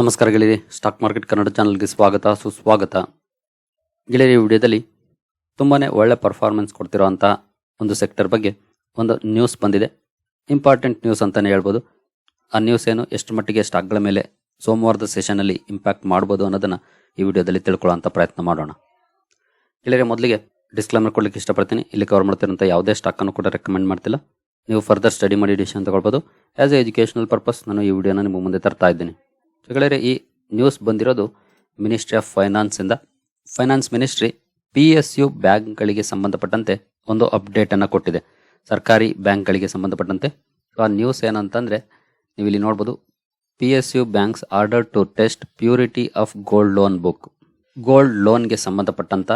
ನಮಸ್ಕಾರ ಗೆಳೆಯರಿ, stock market Kannada ಚಾನಲ್ಗೆ ಸ್ವಾಗತ, ಸುಸ್ವಾಗತ. ಗೆಳೆಯರಿ ವಿಡಿಯೋದಲ್ಲಿ ತುಂಬಾ ಒಳ್ಳೆ ಪರ್ಫಾರ್ಮೆನ್ಸ್ ಕೊಡ್ತಿರೋಂಥ ಒಂದು ಸೆಕ್ಟರ್ ಬಗ್ಗೆ ಒಂದು ನ್ಯೂಸ್ ಬಂದಿದೆ. ಇಂಪಾರ್ಟೆಂಟ್ ನ್ಯೂಸ್ ಅಂತಲೇ ಹೇಳ್ಬೋದು. ಆ ನ್ಯೂಸ್ ಏನು ಎಷ್ಟು ಮಟ್ಟಿಗೆ ಸ್ಟಾಕ್ಗಳ ಮೇಲೆ ಸೋಮವಾರದ ಸೆಷನಲ್ಲಿ ಇಂಪ್ಯಾಕ್ಟ್ ಮಾಡ್ಬೋದು ಅನ್ನೋದನ್ನು ಈ ವಿಡಿಯೋದಲ್ಲಿ ತಿಳ್ಕೊಳ್ಳೋಂಥ ಪ್ರಯತ್ನ ಮಾಡೋಣ. ಗೆಳೆಯರಿ, ಮೊದಲಿಗೆ ಡಿಸ್ಕ್ಲೇಮರ್ ಕೊಡ್ಲಿಕ್ಕೆ ಇಷ್ಟಪಡ್ತೀನಿ. ಇಲ್ಲಿ ಕವರ್ ಮಾಡ್ತಿರೋಂಥ ಯಾವುದೇ ಸ್ಟಾಕನ್ನು ಕೂಡ ರೆಕಮೆಂಡ್ ಮಾಡ್ತಿಲ್ಲ. ನೀವು ಫರ್ದರ್ ಸ್ಟಡಿ ಮಾಡಿ ಡಿಸಿಷನ್ ತಗೊಳ್ಬೋದು. ಆಸ್ ಎ ಎಜುಕೇಷನಲ್ ಪರ್ಪಸ್ ನಾನು ಈ ವಿಡಿಯೋನ ನಿಮ್ಮ ಮುಂದೆ ತರ್ತಾ ಇದ್ದೀನಿ. ಗೆಳೆಯರೆ, ಈ ನ್ಯೂಸ್ ಬಂದಿರೋದು ಮಿನಿಸ್ಟ್ರಿ ಆಫ್ ಫೈನಾನ್ಸ್ ಇಂದ. Finance ministry P S U ಬ್ಯಾಂಕ್ಗಳಿಗೆ ಸಂಬಂಧಪಟ್ಟಂತೆ ಒಂದು ಅಪ್ಡೇಟ್ ಅನ್ನ ಕೊಟ್ಟಿದೆ. ಸರ್ಕಾರಿ ಬ್ಯಾಂಕ್ಗಳಿಗೆ ಸಂಬಂಧಪಟ್ಟಂತೆ. ಆ ನ್ಯೂಸ್ ಏನಂತಂದ್ರೆ ನೀವು ಇಲ್ಲಿ ನೋಡ್ಬೋದು P S U banks order to test purity of gold loan book gold ಲೋನ್ಗೆ ಸಂಬಂಧಪಟ್ಟಂತ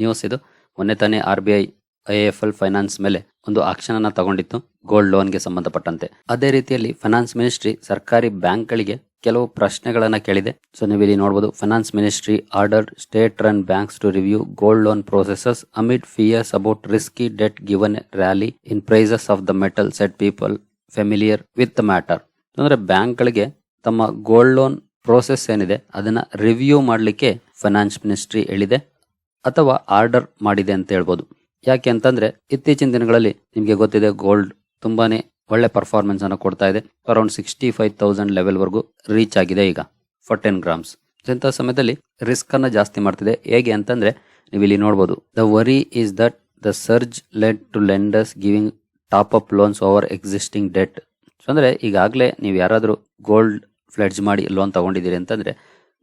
ನ್ಯೂಸ್ ಇದು. ಮೊನ್ನೆ ತಾನೇ R B I F L finance ಮೇಲೆ ಒಂದು ಆಕ್ಷನ್ ಅನ್ನ ತಗೊಂಡಿತ್ತು ಗೋಲ್ಡ್ ಲೋನ್ಗೆ ಸಂಬಂಧಪಟ್ಟಂತೆ. ಅದೇ ರೀತಿಯಲ್ಲಿ ಫೈನಾನ್ಸ್ ಮಿನಿಸ್ಟ್ರಿ ಸರ್ಕಾರಿ ಬ್ಯಾಂಕ್ಗಳಿಗೆ ಕೆಲವು ಪ್ರಶ್ನೆಗಳನ್ನು ಕೇಳಿದೆ. ಸೊ ನೀವು ಇಲ್ಲಿ ನೋಡಬಹುದು finance ministry order state run banks to review gold loan processes amid fears about risky debt given rally in prices of the metal set people familiar with matter ಅಂದ್ರೆ ಬ್ಯಾಂಕ್ಗಳಿಗೆ ತಮ್ಮ ಗೋಲ್ಡ್ ಲೋನ್ ಪ್ರೋಸೆಸ್ ಏನಿದೆ, ಅದನ್ನ review ಮಾಡಲಿಕ್ಕೆ finance ministry ಹೇಳಿದೆ ಅಥವಾ order ಮಾಡಿದೆ ಅಂತ ಹೇಳ್ಬೋದು. ಯಾಕೆ ಅಂತಂದ್ರೆ, ಇತ್ತೀಚಿನ ದಿನಗಳಲ್ಲಿ ನಿಮಗೆ ಗೊತ್ತಿದೆ ಗೋಲ್ಡ್ ತುಂಬಾನೇ ಒಳ್ಳೆ ಪರ್ಫಾರ್ಮೆನ್ಸ್ ಅನ್ನು ಕೊಡ್ತಾ ಇದೆ. ಅರೌಂಡ್ ಸಿಕ್ಸ್ಟಿ ಫೈವ್ ತೌಸಂಡ್ ಲೆವೆಲ್ವರೆಗೂ ರೀಚ್ ಆಗಿದೆ ಈಗ ಫಾರ್ ಟೆನ್ ಗ್ರಾಮ್ಸ್ ಇಂಥ ಸಮಯದಲ್ಲಿ ರಿಸ್ಕ್ ಅನ್ನ ಜಾಸ್ತಿ ಮಾಡ್ತಿದೆ. ಹೇಗೆ ಅಂತಂದ್ರೆ ನೀವು ಇಲ್ಲಿ ನೋಡಬಹುದು the worry is that the surge led to lenders giving top up loans over existing debt ಅಂದ್ರೆ ಈಗಾಗಲೇ ನೀವು ಯಾರಾದರೂ ಗೋಲ್ಡ್ ಫ್ಲೆಡ್ಜ್ ಮಾಡಿ ಲೋನ್ ತಗೊಂಡಿದ್ದೀರಿ ಅಂತಂದ್ರೆ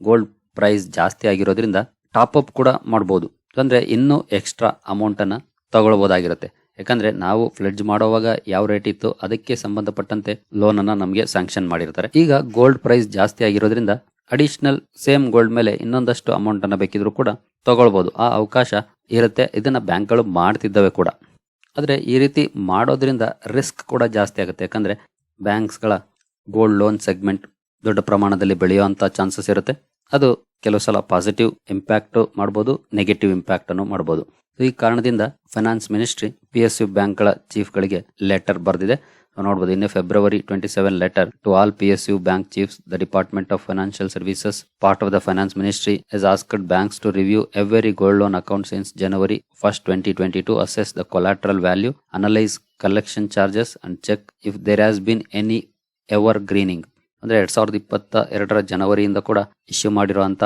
ಗೋಲ್ಡ್ ಪ್ರೈಸ್ ಜಾಸ್ತಿ ಆಗಿರೋದ್ರಿಂದ ಟಾಪ್ ಅಪ್ ಕೂಡ ಮಾಡ್ಬೋದು. ಅಂದ್ರೆ ಇನ್ನೂ ಎಕ್ಸ್ಟ್ರಾ ಅಮೌಂಟ್ ಅನ್ನ ತಗೊಳ್ಬೋದಾಗಿರುತ್ತೆ. ಯಾಕಂದ್ರೆ ನಾವು ಫ್ಲೆಡ್ಜ್ ಮಾಡುವಾಗ ಯಾವ ರೇಟ್ ಇತ್ತು ಅದಕ್ಕೆ ಸಂಬಂಧಪಟ್ಟಂತೆ ಲೋನ್ ಅನ್ನ ನಮಗೆ ಸ್ಯಾಂಕ್ಷನ್ ಮಾಡಿರ್ತಾರೆ. ಈಗ ಗೋಲ್ಡ್ ಪ್ರೈಸ್ ಜಾಸ್ತಿ ಆಗಿರೋದ್ರಿಂದ ಅಡಿಷನಲ್ ಸೇಮ್ ಗೋಲ್ಡ್ ಮೇಲೆ ಇನ್ನೊಂದಷ್ಟು ಅಮೌಂಟ್ ಅನ್ನ ಬೇಕಿದ್ರು ಕೂಡ ತಗೊಳ್ಬಹುದು ಆ ಅವಕಾಶ ಇರುತ್ತೆ. ಇದನ್ನ ಬ್ಯಾಂಕ್ಗಳು ಮಾಡ್ತಿದ್ದಾವೆ ಕೂಡ. ಆದ್ರೆ ಈ ರೀತಿ ಮಾಡೋದ್ರಿಂದ ರಿಸ್ಕ್ ಕೂಡ ಜಾಸ್ತಿ ಆಗುತ್ತೆ. ಯಾಕಂದ್ರೆ ಬ್ಯಾಂಕ್ಸ್ಗಳ ಗೋಲ್ಡ್ ಲೋನ್ ಸೆಗ್ಮೆಂಟ್ ದೊಡ್ಡ ಪ್ರಮಾಣದಲ್ಲಿ ಬೆಳೆಯುವಂತ ಚಾನ್ಸಸ್ ಇರುತ್ತೆ. ಅದು ಕೆಲವು ಸಲ ಪಾಸಿಟಿವ್ ಇಂಪ್ಯಾಕ್ಟ್ ಮಾಡ್ಬೋದು ನೆಗೆಟಿವ್ ಇಂಪ್ಯಾಕ್ಟ್ ಅನ್ನು ಮಾಡಬಹುದು ಈ ಕಾರಣದಿಂದ finance ministry P S U ಬ್ಯಾಂಕ್ಗಳ ಚೀಫ್ಗಳಿಗೆ ಲೆಟರ್ ಬರೆದಿದೆ. ನೋಡಬಹುದು ಇನ್ನು February twenty seven letter to all P S U bank chiefs the department of financial services part of the finance ministry has asked banks to review every gold loan account since January first twenty twenty two assess the collateral value analyse collection charges and check if there has been any evergreening ಅಂದ್ರೆ ಎರಡು ಸಾವಿರದ ಇಪ್ಪತ್ತ ಎರಡರ ಜನವರಿಯಿಂದ ಕೂಡ issue ಮಾಡಿರುವಂಥ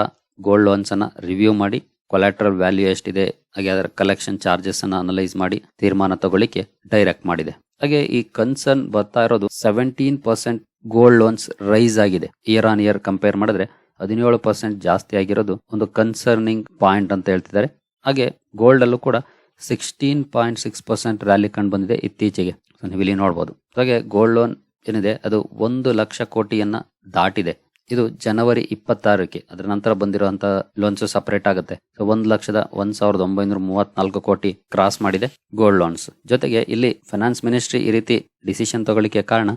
gold loans ಅನ್ನ review ಮಾಡಿ ಕೊಲಾಟ್ರಲ್ ವ್ಯಾಲ್ಯೂ ಎಷ್ಟಿದೆ, ಹಾಗೆ ಅದರ ಕಲೆಕ್ಷನ್ ಚಾರ್ಜಸ್ಸನ್ನು ಅನಲೈಸ್ ಮಾಡಿ, ತೀರ್ಮಾನ ತಗೊಳ್ಳಿಕ್ಕೆ ಡೈರೆಕ್ಟ್ ಮಾಡಿದೆ. ಹಾಗೆ ಈ ಕನ್ಸರ್ನ್ ಬರ್ತಾ ಇರೋದು seventeen percent gold loans rise ಆಗಿದೆ. ಇಯರ್ ಆನ್ ಇಯರ್ ಕಂಪೇರ್ ಮಾಡಿದ್ರೆ ಹದಿನೇಳು ಪರ್ಸೆಂಟ್ ಜಾಸ್ತಿ ಆಗಿರೋದು ಒಂದು ಕನ್ಸರ್ನಿಂಗ್ ಪಾಯಿಂಟ್ ಅಂತ ಹೇಳ್ತಿದ್ದಾರೆ. ಹಾಗೆ ಗೋಲ್ಡ್ ಅಲ್ಲೂ ಕೂಡ sixteen point six percent rally ಕಂಡು ಬಂದಿದೆ ಇತ್ತೀಚೆಗೆ. ನೀವು ಇಲ್ಲಿ ನೋಡ್ಬೋದು. ಹಾಗೆ ಗೋಲ್ಡ್ ಲೋನ್ ಏನಿದೆ, ಅದು ಒಂದು ಲಕ್ಷ ಕೋಟಿಯನ್ನ ದಾಟಿದೆ. ಇದು ಜನವರಿ ಇಪ್ಪತ್ತಾರಕ್ಕೆ, ಅದರ ನಂತರ ಬಂದಿರುವಂತಹ ಲೋನ್ಸ್ ಸಪರೇಟ್ ಆಗುತ್ತೆ. ಸೊ ಒಂದು ಲಕ್ಷದ ಒಂದ್ ಸಾವಿರದ ಒಂಬೈನೂರ ಮೂವತ್ನಾಲ್ಕು ಕೋಟಿ ಕ್ರಾಸ್ ಮಾಡಿದೆ ಗೋಲ್ಡ್ ಲೋನ್ಸ್ ಜೊತೆಗೆ ಇಲ್ಲಿ ಫೈನಾನ್ಸ್ ಮಿನಿಸ್ಟ್ರಿ ಈ ರೀತಿ ಡಿಸಿಷನ್ ತಗೊಳ್ಳಿಕ್ಕೆ ಕಾರಣ,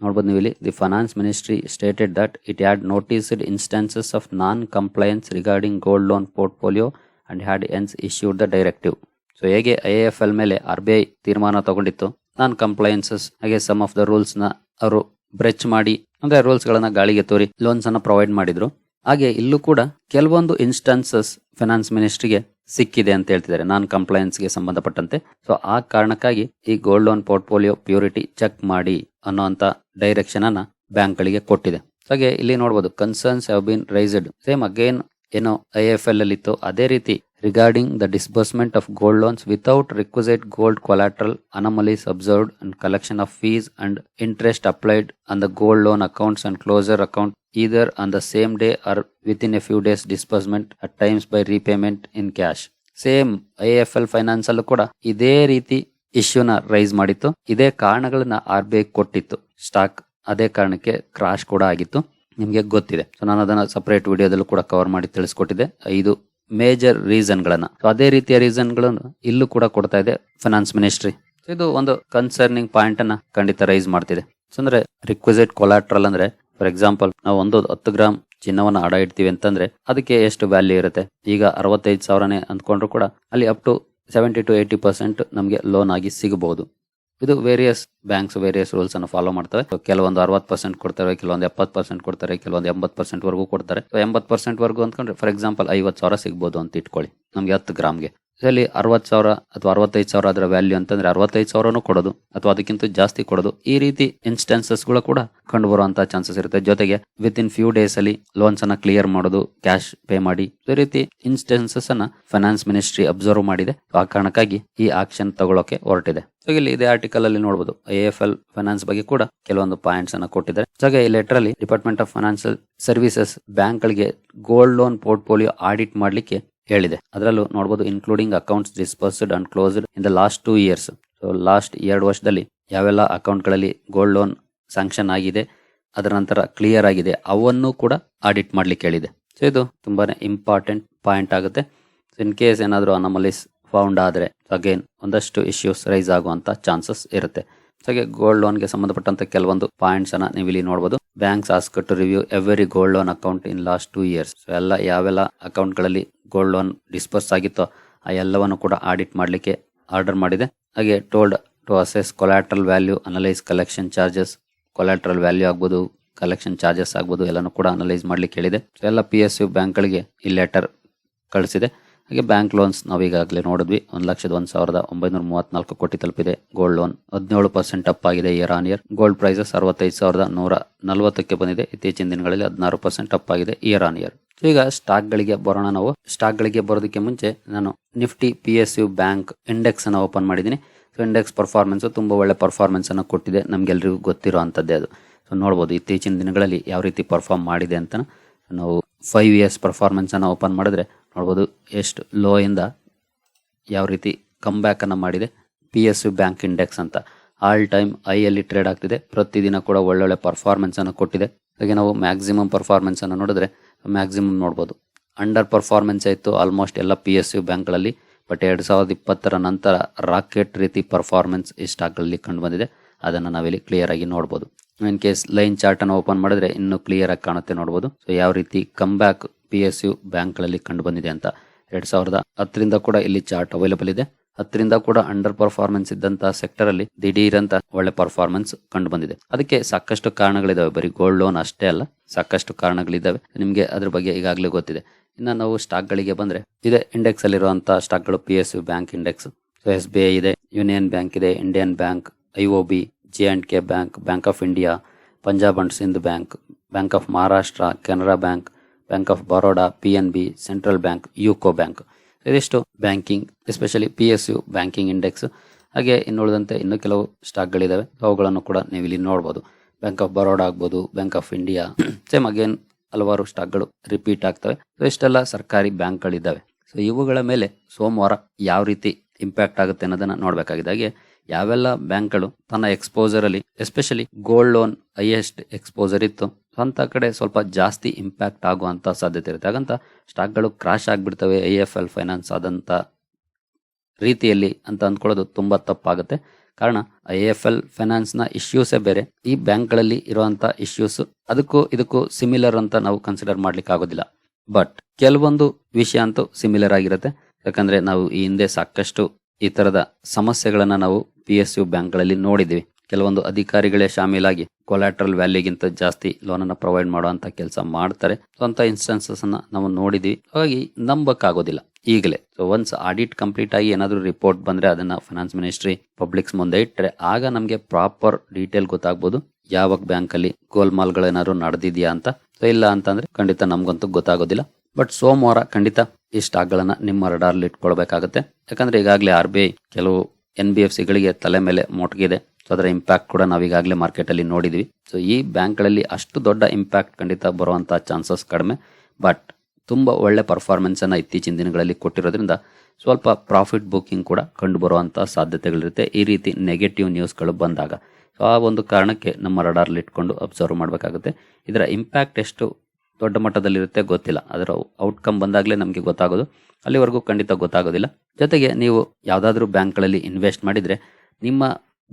ನೋಡ್ಬೋದು ನೀವು ಇಲ್ಲಿ the finance ministry stated that it had noticed instances of non compliance regarding gold loan portfolio and had hence issued the directive so ಹೇಗೆ ಐ ಎಫ್ ಎಲ್ ಮೇಲೆ ಆರ್ ಬಿ ಐ ತೀರ್ಮಾನ ತಗೊಂಡಿತ್ತು? ನಾನ್ ಕಂಪ್ಲಯನ್ಸಸ್ ಹಾಗೆ ಸಮ್ ಆಫ್ ದ ರೂಲ್ಸ್ನ ಅವರು ಬ್ರೆಚ್ ಮಾಡಿ, ಅಂದ್ರೆ rolls ಗಳನ್ನ ಗಾಳಿಗೆ ತೋರಿ ಲೋನ್ಸ್ ಅನ್ನ ಪ್ರೊವೈಡ್ ಮಾಡಿದ್ರು. ಹಾಗೆ ಇಲ್ಲೂ ಕೂಡ ಕೆಲವೊಂದು ಇನ್ಸ್ಟಾನ್ಸಸ್ ಫೈನಾನ್ಸ್ ಮಿನಿಸ್ಟ್ರಿಗೆ ಸಿಕ್ಕಿದೆ ಅಂತ ಹೇಳ್ತಿದ್ದಾರೆ, ನಾನ್ ಕಂಪ್ಲೈನ್ಸ್ಗೆ ಸಂಬಂಧಪಟ್ಟಂತೆ. ಸೊ ಆ ಕಾರಣಕ್ಕಾಗಿ ಈ gold loan portfolio purity check ಮಾಡಿ ಅನ್ನೋಂತ ಡೈರೆಕ್ಷನ್ ಅನ್ನ ಬ್ಯಾಂಕ್ ಗಳಿಗೆ ಕೊಟ್ಟಿದೆ. ಹಾಗೆ ಇಲ್ಲಿ ನೋಡಬಹುದು concerns have been raised same again ಏನೋ ಐ ಎಫ್ ಎಲ್ ಅಲ್ಲಿ ಇತ್ತು ಅದೇ ರೀತಿ regarding the disbursement of gold loans without requisite gold collateral anomalies observed and collection of fees and interest applied on the gold loan accounts and closure account either on the same day or within a few days disbursement at times by repayment in cash L finance ಅಲ್ಲೂ ಕೂಡ ಇದೇ ರೀತಿ ಇಶ್ಯೂನ rice ಮಾಡಿತ್ತು ಇದೇ ಕಾರಣಗಳನ್ನ R B I ಕೊಟ್ಟಿತ್ತು stock ಅದೇ ಕಾರಣಕ್ಕೆ ಕ್ರಾಶ್ ಕೂಡ ಆಗಿತ್ತು ನಿಮಗೆ ಗೊತ್ತಿದೆ ಸೊ ನಾನು ಅದನ್ನು ಸಪರೇಟ್ ವಿಡಿಯೋದಲ್ಲೂ ಕೂಡ ಕವರ್ ಮಾಡಿ ತಿಳಿಸ್ಕೊಟ್ಟಿದ್ದೆ ಐದು ಮೇಜರ್ ರೀಸನ್ ಗಳನ್ನ ಸೊ ಅದೇ ರೀತಿಯ ರೀಸನ್ಗಳನ್ನು ಇಲ್ಲೂ ಕೂಡ ಕೊಡ್ತಾ ಇದೆ ಫೈನಾನ್ಸ್ ಮಿನಿಸ್ಟ್ರಿ ಇದು ಒಂದು ಕನ್ಸರ್ನಿಂಗ್ ಪಾಯಿಂಟ್ ಅನ್ನ ಖಂಡಿತ ರೈಸ್ ಮಾಡ್ತಿದೆ. ಅಂದ್ರೆ ರಿಕ್ವಿಸಿಟ್ ಕೊಲಾಟ್ರಲ್ ಅಂದ್ರೆ ಫಾರ್ ಎಕ್ಸಾಂಪಲ್ ನಾವು ಒಂದು ಹತ್ತು ಗ್ರಾಮ್ ಚಿನ್ನವನ್ನ ಅಡ ಇಡ್ತೀವಿ ಅಂತಂದ್ರೆ ಅದಕ್ಕೆ ಎಷ್ಟು ವ್ಯಾಲ್ಯೂ ಇರುತ್ತೆ? ಈಗ ಅರವತ್ತೈದು ಸಾವಿರನೇ ಅಂದ್ಕೊಂಡ್ರು ಕೂಡ ಅಲ್ಲಿ up to seventy to eighty percent ನಮಗೆ ಲೋನ್ ಆಗಿ ಸಿಗಬಹುದು ಇದು ವೇರಿಯಸ್ ಬ್ಯಾಂಕ್ಸ್ ವೇರಿಯಸ್ ರೂಲ್ಸ್ ಅನ್ನು ಫಾಲೋ ಮಾಡ್ತವೆ. ಕೆಲವೊಂದು ಅರವತ್ತು ಪರ್ಸೆಂಟ್ ಕೊಡ್ತಾರೆ, ಕೆಲವೊಂದು ಎಪ್ಪತ್ತು ಪರ್ಸೆಂಟ್ ಕೊಡ್ತಾರೆ, ಕೆಲವೊಂದು ಎಂಬತ್ತು ಪರ್ಸೆಂಟ್ ವರೆಗೂ ಕೊಡ್ತಾರೆ. ಎಂಬತ್ತು ಪರ್ಸೆಂಟ್ ವರೆಗೂ ಅಂದ್ಕೊಂಡ್ರೆ ಫಾರ್ ಎಕ್ಸಾಂಪಲ್ ಐವತ್ತು ಸಾವಿರ ಸಿಗ್ಬೋದು ಅಂತ ಇಟ್ಕೊಳ್ಳಿ. ನಮ್ಗೆ ಹತ್ತು ಗ್ರಾಮ್ಗೆ. ಇಲ್ಲಿ ಅರವತ್ತು ಸಾವಿರ ಅಥವಾ ಅರವತ್ತೈದು ಸಾವಿರ ಅದರ ವ್ಯಾಲ್ಯೂ ಅಂತಂದ್ರೆ ಅರವತ್ತೈದು ಸಾವಿರನೂ ಕೊಡೋದು ಅಥವಾ ಅದಕ್ಕಿಂತ ಜಾಸ್ತಿ ಕೊಡೋದು. ಈ ರೀತಿ ಇನ್ಸ್ಟೆನ್ಸಸ್ಗಳು ಕೂಡ ಕಂಡು ಬರುವಂತಹ ಚಾನ್ಸಸ್ ಇರುತ್ತೆ. ಜೊತೆಗೆ ವಿತ್ ಇನ್ ಫ್ಯೂ ಡೇಸ್ ಅಲ್ಲಿ ಲೋನ್ಸ್ ಅನ್ನ ಕ್ಲಿಯರ್ ಮಾಡೋದು ಕ್ಯಾಶ್ ಪೇ ಮಾಡಿ ಈ ರೀತಿ ಇನ್ಸ್ಟೆನ್ಸಸ್ ಅನ್ನ ಫೈನಾನ್ಸ್ ಮಿನಿಸ್ಟ್ರಿ ಅಬ್ಸರ್ವ್ ಮಾಡಿದೆ. ಆ ಕಾರಣಕ್ಕಾಗಿ ಈ ಆಕ್ಷನ್ ತಗೊಳ್ಳೋಕೆ ಹೊರಟಿದೆ. ಇಲ್ಲಿ ಇದೇ ಆರ್ಟಿಕಲ್ ಅಲ್ಲಿ ನೋಡಬಹುದು ಐ ಎಫ್ ಎಲ್ ಫೈನಾನ್ಸ್ ಬಗ್ಗೆ ಕೂಡ ಕೆಲವೊಂದು ಪಾಯಿಂಟ್ಸ್ ಅನ್ನ ಕೊಟ್ಟಿದ್ದಾರೆ. ಜೊತೆಗೆ ಈ ಲೆಟರ್ ಅಲ್ಲಿ department of financial services bank ಗಳಿಗೆ ಗೋಲ್ಡ್ ಲೋನ್ ಪೋರ್ಟ್ಫೋಲಿಯೋ ಆಡಿಟ್ ಮಾಡ್ಲಿಕ್ಕೆ ಹೇಳಿದೆ. ಅದರಲ್ಲೂ ನೋಡಬಹುದು including accounts disbursed and closed in the last two years so last ಎರಡು ವರ್ಷದಲ್ಲಿ ಯಾವೆಲ್ಲ ಅಕೌಂಟ್ಗಳಲ್ಲಿ ಗೋಲ್ಡ್ ಲೋನ್ ಸ್ಯಾಂಕ್ಷನ್ ಆಗಿದೆ, ಅದರ ನಂತರ ಕ್ಲಿಯರ್ ಆಗಿದೆ, ಅವನ್ನು ಕೂಡ ಆಡಿಟ್ ಮಾಡ್ಲಿಕ್ಕೆ ಹೇಳಿದೆ. ಸೊ ಇದು ತುಂಬಾನೇ ಇಂಪಾರ್ಟೆಂಟ್ ಪಾಯಿಂಟ್ ಆಗುತ್ತೆ. ಇನ್ ಕೇಸ್ ಏನಾದರೂ ಅನಮಲೀಸ್ ಫೌಂಡ್ ಆದರೆ ಅಗೇನ್ ಒಂದಷ್ಟು ಇಶ್ಯೂಸ್ ರೈಸ್ ಆಗುವಂಥ ಚಾನ್ಸಸ್ ಇರುತ್ತೆ. ಹಾಗೆ ಗೋಲ್ಡ್ ಲೋನ್ಗೆ ಸಂಬಂಧಪಟ್ಟಂತ ಕೆಲವೊಂದು ಪಾಯಿಂಟ್ಸ್ ಅನ್ನ ನೀವು ಇಲ್ಲಿ ನೋಡಬಹುದು banks ask to review every gold loan account in last two years ಎಲ್ಲ ಯಾವೆಲ್ಲ ಅಕೌಂಟ್ಗಳಲ್ಲಿ ಗೋಲ್ಡ್ ಲೋನ್ ಡಿಸ್ಪರ್ಸ್ ಆಗಿತ್ತೋ ಆ ಎಲ್ಲವನ್ನು ಕೂಡ ಆಡಿಟ್ ಮಾಡಲಿಕ್ಕೆ ಆರ್ಡರ್ ಮಾಡಿದೆ. ಹಾಗೆ told to assess collateral value analyse collection charges collateral value ಆಗ್ಬೋದು ಕಲೆಕ್ಷನ್ ಚಾರ್ಜಸ್ ಆಗ್ಬೋದು, ಎಲ್ಲಾನು ಕೂಡ ಅನಲೈಸ್ ಮಾಡ್ಲಿಕ್ಕೆ ಹೇಳಿದೆ. ಎಲ್ಲ ಪಿ ಎಸ್ ಯು ಬ್ಯಾಂಕ್ಗಳಿಗೆ ಈ ಲೆಟರ್ ಕಳಿಸಿದೆ. ಹಾಗೆ ಬ್ಯಾಂಕ್ ಲೋನ್ಸ್ ನಾವು ಈಗಾಗಲೇ ನೋಡಿದ್ವಿ. ಒಂದು ಲಕ್ಷದ ಒಂದು ಸಾವಿರದ ಒಂಬೈನೂರ ಮೂವತ್ನಾಲ್ಕು ಕೋಟಿ ತಲುಪಿದೆ. ಗೋಲ್ಡ್ ಲೋನ್ ಹದಿನೇಳು ಪರ್ಸೆಂಟ್ ಅಪ್ ಆಗಿದೆ year on year. Gold prices ಅರವತ್ತೈದು ಸಾವಿರದ ನೂರ ನಲವತ್ತಕ್ಕೆ ಬಂದಿದೆ. ಇತ್ತೀಚಿನ ದಿನಗಳಲ್ಲಿ ಹದಿನಾರು ಪರ್ಸೆಂಟ್ ಅಪ್ ಆಗಿದೆ ಇಯರ್ ಆನ್ ಇಯರ್. ಈಗ ಸ್ಟಾಕ್ ಗಳಿಗೆ ಬರೋಣ ನಾವು. ಸ್ಟಾಕ್ ಗಳಿಗೆ ಬರೋದಕ್ಕೆ ಮುಂಚೆ ನಾನು Nifty P S U bank index ಅನ್ನು ಓಪನ್ ಮಾಡಿದ್ದೀನಿ. ಸೊ ಇಂಡೆಕ್ಸ್ ಪರ್ಫಾರ್ಮೆನ್ಸ್ ತುಂಬಾ ಒಳ್ಳೆ ಪರ್ಫಾರ್ಮೆನ್ಸ್ ಅನ್ನು ಕೊಟ್ಟಿದೆ. ನಮ್ಗೆಲ್ರಿಗೂ ಗೊತ್ತಿರೋ ಅಂಥದ್ದೇ ಅದು. ಸೊ ನೋಡ್ಬೋದು ಇತ್ತೀಚಿನ ದಿನಗಳಲ್ಲಿ ಯಾವ ರೀತಿ ಪರ್ಫಾರ್ಮ್ ಮಾಡಿದೆ ಅಂತ. ನಾವು ಫೈವ್ ಇಯರ್ಸ್ ಪರ್ಫಾರ್ಮೆನ್ಸ್ ಅನ್ನು ಓಪನ್ ಮಾಡಿದ್ರೆ ನೋಡ್ಬೋದು ಎಷ್ಟು ಲೋ ಇಂದ ಯಾವ ರೀತಿ ಕಮ್ ಬ್ಯಾಕನ್ನು ಮಾಡಿದೆ. P S U bank index ಅಂತ. ಆಲ್ ಟೈಮ್ ಐಯಲ್ಲಿ ಟ್ರೇಡ್ ಆಗ್ತಿದೆ. ಪ್ರತಿದಿನ ಕೂಡ ಒಳ್ಳೊಳ್ಳೆ ಪರ್ಫಾರ್ಮೆನ್ಸನ್ನು ಕೊಟ್ಟಿದೆ. ಹಾಗೆ ನಾವು ಮ್ಯಾಕ್ಸಿಮಮ್ ಪರ್ಫಾರ್ಮೆನ್ಸನ್ನು ನೋಡಿದ್ರೆ ಮ್ಯಾಕ್ಸಿಮಮ್ ನೋಡ್ಬೋದು. ಅಂಡರ್ ಪರ್ಫಾರ್ಮೆನ್ಸ್ ಇತ್ತು ಆಲ್ಮೋಸ್ಟ್ ಎಲ್ಲ ಪಿ ಎಸ್ ಯು ಬ್ಯಾಂಕ್ಗಳಲ್ಲಿ ಬಟ್ ಎರಡು ಸಾವಿರದ ಇಪ್ಪತ್ತರ ನಂತರ ರಾಕೆಟ್ ರೀತಿ ಪರ್ಫಾರ್ಮೆನ್ಸ್ ಈ ಸ್ಟಾಕ್ಗಳಲ್ಲಿ ಕಂಡು ಬಂದಿದೆ ಅದನ್ನು ನಾವಿಲ್ಲಿ ಕ್ಲಿಯರ್ ಆಗಿ ನೋಡ್ಬೋದು. ಇನ್ ಕೇಸ್ ಲೈನ್ ಚಾರ್ಟನ್ನು ಓಪನ್ ಮಾಡಿದ್ರೆ ಇನ್ನೂ ಕ್ಲಿಯರ್ ಆಗಿ ಕಾಣುತ್ತೆ ನೋಡ್ಬೋದು. ಸೊ ಯಾವ ರೀತಿ come back P S U ಬ್ಯಾಂಕ್ಗಳಲ್ಲಿ ಕಂಡು ಬಂದಿದೆ ಅಂತ. ಎರಡ್ ಸಾವಿರದ ಹತ್ತರಿಂದ ಕೂಡ ಇಲ್ಲಿ ಚಾರ್ಟ್ ಅವೈಲೇಬಲ್ ಇದೆ. ಹತ್ತರಿಂದ ಕೂಡ ಅಂಡರ್ ಪರ್ಫಾರ್ಮೆನ್ಸ್ ಇದ್ದಂತಹ ಸೆಕ್ಟರ್ ಅಲ್ಲಿ ದಿಢೀರಂತ ಒಳ್ಳೆ ಪರ್ಫಾರ್ಮೆನ್ಸ್ ಕಂಡು ಬಂದಿದೆ ಅದಕ್ಕೆ ಸಾಕಷ್ಟು ಕಾರಣಗಳಿದಾವೆ. ಬರೀ ಗೋಲ್ಡ್ ಲೋನ್ ಅಷ್ಟೇ ಅಲ್ಲ, ಸಾಕಷ್ಟು ಕಾರಣಗಳಿದ್ದಾವೆ ನಿಮಗೆ ಅದ್ರ ಬಗ್ಗೆ ಈಗಾಗಲೇ ಗೊತ್ತಿದೆ. ಇನ್ನು ನಾವು ಸ್ಟಾಕ್ ಗಳಿಗೆ ಬಂದ್ರೆ ಇದೆ ಇಂಡೆಕ್ಸ್ ಅಲ್ಲಿರುವಂತಹ ಸ್ಟಾಕ್ಗಳು P U bank index so S B I ಇದೆ ಯೂನಿಯನ್ ಬ್ಯಾಂಕ್ ಇದೆ Indian bank I O B J and K bank bank of India Punjab and Sind bank bank of Maharashtra Canara bank bank of Baroda P N B central bank UCO bank ಇದಿಷ್ಟು banking especially P S U banking index ಹಾಗೆ ಇನ್ನುಳಿದಂತೆ ಇನ್ನೂ ಕೆಲವು ಸ್ಟಾಕ್ಗಳಿದ್ದಾವೆ ಅವುಗಳನ್ನು ಕೂಡ ನೀವು ಇಲ್ಲಿ ನೋಡ್ಬೋದು. ಬ್ಯಾಂಕ್ ಆಫ್ ಬರೋಡಾ ಆಗ್ಬೋದು bank of India same again ಹಲವಾರು ಸ್ಟಾಕ್ಗಳು ರಿಪೀಟ್ ಆಗ್ತವೆ. ಸೊ ಇಷ್ಟೆಲ್ಲ ಸರ್ಕಾರಿ ಬ್ಯಾಂಕ್ಗಳಿದ್ದಾವೆ ಸೊ ಇವುಗಳ ಮೇಲೆ ಸೋಮವಾರ ಯಾವ ರೀತಿ ಇಂಪ್ಯಾಕ್ಟ್ ಆಗುತ್ತೆ ಅನ್ನೋದನ್ನ ನೋಡಬೇಕಾಗಿದೆ. ಹಾಗೆ ಯಾವೆಲ್ಲ ಬ್ಯಾಂಕ್ಗಳು ತನ್ನ ಎಕ್ಸ್ಪೋಸರ್ ಅಲ್ಲಿ especially gold loan highest exposure ಇತ್ತು. ಅಂತ ಕಡೆ ಸ್ವಲ್ಪ ಜಾಸ್ತಿ ಇಂಪ್ಯಾಕ್ಟ್ ಆಗುವಂತ ಸಾಧ್ಯತೆ ಇರುತ್ತೆ. ಹಾಗಂತ ಸ್ಟಾಕ್ಗಳು ಕ್ರಾಶ್ ಆಗಿಬಿಡ್ತವೆ ಐ ಎಫ್ ಎಲ್ ಫೈನಾನ್ಸ್ ಆದಂತ ರೀತಿಯಲ್ಲಿ ಅಂತ ಅಂದ್ಕೊಳ್ಳೋದು ತುಂಬಾ ತಪ್ಪಾಗುತ್ತೆ. ಕಾರಣ ಐ ಎಫ್ ಎಲ್ ಫೈನಾನ್ಸ್ನ ಇಶ್ಯೂಸೇ ಬೇರೆ. ಈ ಬ್ಯಾಂಕ್ಗಳಲ್ಲಿ ಇರುವಂತ ಇಶ್ಯೂಸ್ ಅದಕ್ಕೂ ಇದಕ್ಕೂ ಸಿಮಿಲರ್ ಅಂತ ನಾವು ಕನ್ಸಿಡರ್ ಮಾಡ್ಲಿಕ್ಕೆ ಆಗೋದಿಲ್ಲ. ಬಟ್ ಕೆಲವೊಂದು ವಿಷಯ ಅಂತೂ ಸಿಮಿಲರ್ ಆಗಿರುತ್ತೆ. ಯಾಕಂದ್ರೆ ನಾವು ಈ ಹಿಂದೆ ಸಾಕಷ್ಟು ಈ ತರದ ಸಮಸ್ಯೆಗಳನ್ನು ನಾವು ಪಿ ಎಸ್ ಯು ಬ್ಯಾಂಕ್ಗಳಲ್ಲಿ ನೋಡಿದ್ವಿ ಕೆಲವೊಂದು ಅಧಿಕಾರಿಗಳೇ ಶಾಮೀಲಾಗಿ ಕೊಲಾಟ್ರಲ್ ವ್ಯಾಲ್ಯೂಗಿಂತ ಜಾಸ್ತಿ ಲೋನ್ ಅನ್ನ ಪ್ರೊವೈಡ್ ಮಾಡುವಂತ ಕೆಲಸ ಮಾಡ್ತಾರೆ. ಸ್ವಂತ ಇನ್ಸ್ಟೆನ್ಸಸ್ ಅನ್ನ ನಾವು ನೋಡಿದ್ವಿ. ಹಾಗಾಗಿ ನಂಬಕ್ಕಾಗೋದಿಲ್ಲ. ಈಗಲೇ. ಸೊ ಒನ್ಸ್ ಆಡಿಟ್ ಕಂಪ್ಲೀಟ್ ಆಗಿ ಏನಾದರೂ ರಿಪೋರ್ಟ್ ಬಂದ್ರೆ ಅದನ್ನ ಫೈನಾನ್ಸ್ ಮಿನಿಸ್ಟ್ರಿ ಪಬ್ಲಿಕ್ಸ್ ಮುಂದೆ ಇಟ್ಟರೆ ಆಗ ನಮಗೆ ಪ್ರಾಪರ್ ಡೀಟೇಲ್ ಗೊತ್ತಾಗ್ಬೋದು. ಯಾವ ಬ್ಯಾಂಕ್ ಅಲ್ಲಿ ಗೋಲ್ ಗೋಲ್ಮಾಲ್ಗಳು ಏನಾದ್ರು ನಡೆದಿದ್ಯಾ ಅಂತ. ಸೊ ಇಲ್ಲ ಅಂತಂದ್ರೆ ಖಂಡಿತ ನಮ್ಗಂತೂ ಗೊತ್ತಾಗೋದಿಲ್ಲ. ಬಟ್ ಸೋಮವಾರ ಖಂಡಿತ ಈ ಸ್ಟಾಕ್ಗಳನ್ನ ನಿಮ್ಮ ರಡಾರ್ಲಿ ಇಟ್ಕೊಳ್ಬೇಕಾಗತ್ತೆ. ಯಾಕಂದ್ರೆ ಈಗಾಗಲೇ ಆರ್ ಬಿ ಐ ಕೆಲವು ಎನ್ ಬಿ ಎಫ್ ಸಿಗಳಿಗೆ ತಲೆ ಮೇಲೆ ಮೊಟಗಿದೆ. ಸೊ ಅದರ ಇಂಪ್ಯಾಕ್ಟ್ ಕೂಡ ನಾವು ಮಾರ್ಕೆಟಲ್ಲಿ ನೋಡಿದ್ವಿ. ಸೊ ಈ ಬ್ಯಾಂಕ್ಗಳಲ್ಲಿ ಅಷ್ಟು ದೊಡ್ಡ ಇಂಪ್ಯಾಕ್ಟ್ ಖಂಡಿತ ಬರುವಂಥ ಚಾನ್ಸಸ್ ಕಡಿಮೆ. ಬಟ್ ತುಂಬ ಒಳ್ಳೆ ಪರ್ಫಾರ್ಮೆನ್ಸನ್ನು ಇತ್ತೀಚಿನ ದಿನಗಳಲ್ಲಿ ಕೊಟ್ಟಿರೋದ್ರಿಂದ ಸ್ವಲ್ಪ ಪ್ರಾಫಿಟ್ ಬುಕ್ಕಿಂಗ್ ಕೂಡ ಕಂಡು ಬರುವಂಥ ಸಾಧ್ಯತೆಗಳಿರುತ್ತೆ. ಈ ರೀತಿ ನೆಗೆಟಿವ್ ನ್ಯೂಸ್ಗಳು ಬಂದಾಗ. ಸೊ ಆ ಒಂದು ಕಾರಣಕ್ಕೆ ನಮ್ಮ ರಡಾರ್ಲಿ ಇಟ್ಕೊಂಡು ಅಬ್ಸರ್ವ್ ಮಾಡಬೇಕಾಗುತ್ತೆ. ಇದರ ಇಂಪ್ಯಾಕ್ಟ್ ಎಷ್ಟು ದೊಡ್ಡ ಮಟ್ಟದಲ್ಲಿರುತ್ತೆ ಗೊತ್ತಿಲ್ಲ. ಅದರ ಔಟ್ಕಮ್ ಬಂದಾಗಲೇ ನಮಗೆ ಗೊತ್ತಾಗೋದು. ಅಲ್ಲಿವರೆಗೂ ಖಂಡಿತ ಗೊತ್ತಾಗೋದಿಲ್ಲ. ಜೊತೆಗೆ ನೀವು ಯಾವುದಾದ್ರೂ ಬ್ಯಾಂಕ್ಗಳಲ್ಲಿ ಇನ್ವೆಸ್ಟ್ ಮಾಡಿದರೆ ನಿಮ್ಮ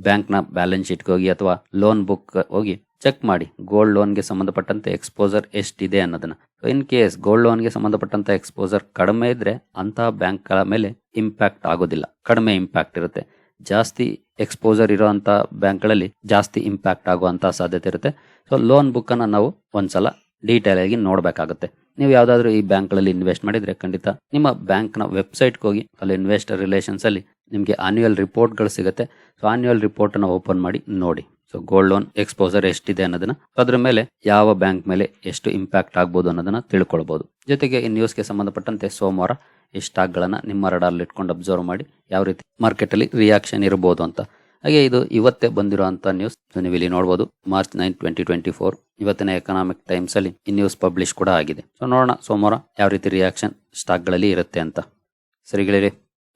ಬ್ಯಾಂಕ್ನ ಬ್ಯಾಲೆನ್ಸ್ ಶೀಟ್ಗೆ ಹೋಗಿ ಅಥವಾ ಲೋನ್ ಬುಕ್ ಹೋಗಿ ಚೆಕ್ ಮಾಡಿ ಗೋಲ್ಡ್ ಲೋನ್ಗೆ ಸಂಬಂಧಪಟ್ಟಂತೆ ಎಕ್ಸ್ಪೋಸರ್ ಎಷ್ಟಿದೆ ಅನ್ನೋದನ್ನ. ಇನ್ ಕೇಸ್ ಗೋಲ್ಡ್ ಲೋನ್ಗೆ ಸಂಬಂಧಪಟ್ಟಂತ ಎಕ್ಸ್ಪೋಸರ್ ಕಡಿಮೆ ಇದ್ರೆ ಅಂತಹ ಬ್ಯಾಂಕ್ಗಳ ಮೇಲೆ ಇಂಪ್ಯಾಕ್ಟ್ ಆಗೋದಿಲ್ಲ. ಕಡಿಮೆ ಇಂಪ್ಯಾಕ್ಟ್ ಇರುತ್ತೆ. ಜಾಸ್ತಿ ಎಕ್ಸ್ಪೋಜರ್ ಇರೋಂಥ ಬ್ಯಾಂಕ್ಗಳಲ್ಲಿ ಜಾಸ್ತಿ ಇಂಪ್ಯಾಕ್ಟ್ ಆಗುವಂಥ ಸಾಧ್ಯತೆ ಇರುತ್ತೆ. ಸೊ ಲೋನ್ ಬುಕ್ಕನ್ನು ನಾವು ಒಂದ್ಸಲ ಡೀಟೇಲ್ ಆಗಿ ನೋಡಬೇಕಾಗುತ್ತೆ. ನೀವು ಯಾವುದಾದ್ರೂ ಈ ಬ್ಯಾಂಕ್ಗಳಲ್ಲಿ ಇನ್ವೆಸ್ಟ್ ಮಾಡಿದ್ರೆ ಖಂಡಿತ ನಿಮ್ಮ ಬ್ಯಾಂಕ್ನ ವೆಬ್ಸೈಟ್ಗೆ ಹೋಗಿ ಅಲ್ಲಿ ಇನ್ವೆಸ್ಟರ್ ರಿಲೇಷನ್ಸ್ ಅಲ್ಲಿ ನಿಮಗೆ ಆನ್ಯುವಲ್ ರಿಪೋರ್ಟ್ಗಳು ಸಿಗುತ್ತೆ. ಸೊ ಆನ್ಯುವಲ್ ರಿಪೋರ್ಟನ್ನು ಓಪನ್ ಮಾಡಿ ನೋಡಿ. ಸೊ ಗೋಲ್ಡ್ ಲೋನ್ ಎಕ್ಸ್ಪೋಸರ್ ಎಷ್ಟಿದೆ ಅನ್ನೋದನ್ನ. ಅದರ ಮೇಲೆ ಯಾವ ಬ್ಯಾಂಕ್ ಮೇಲೆ ಎಷ್ಟು ಇಂಪ್ಯಾಕ್ಟ್ ಆಗ್ಬೋದು ಅನ್ನೋದನ್ನ ತಿಳ್ಕೊಳ್ಬೋದು. ಜೊತೆಗೆ ಈ ನ್ಯೂಸ್ಗೆ ಸಂಬಂಧಪಟ್ಟಂತೆ ಸೋಮವಾರ ಈ ಸ್ಟಾಕ್ಗಳನ್ನು ನಿಮ್ಮ ರಡಾರ್ಲ್ಲಿ ಇಟ್ಕೊಂಡು ಅಬ್ಸರ್ವ್ ಮಾಡಿ ಯಾವ ರೀತಿ ಮಾರ್ಕೆಟಲ್ಲಿ ರಿಯಾಕ್ಷನ್ ಇರಬಹುದು ಅಂತ. ಹಾಗೆ ಇದು ಇವತ್ತೇ ಬಂದಿರುವಂತ ನ್ಯೂಸ್ ನೀವು ಇಲ್ಲಿ ನೋಡಬಹುದು March nine twenty twenty four ಇವತ್ತಿನ ಎಕನಾಮಿಕ್ ಟೈಮ್ಸ್ ಅಲ್ಲಿ ಈ ನ್ಯೂಸ್ ಪಬ್ಲಿಷ್ ಕೂಡ ಆಗಿದೆ. ಸೊ ನೋಡೋಣ ಸೋಮವಾರ ಯಾವ ರೀತಿ ರಿಯಾಕ್ಷನ್ ಸ್ಟಾಕ್ಗಳಲ್ಲಿ ಇರುತ್ತೆ ಅಂತ. ಸರಿ ಗೆಳೆಯರೆ ಈ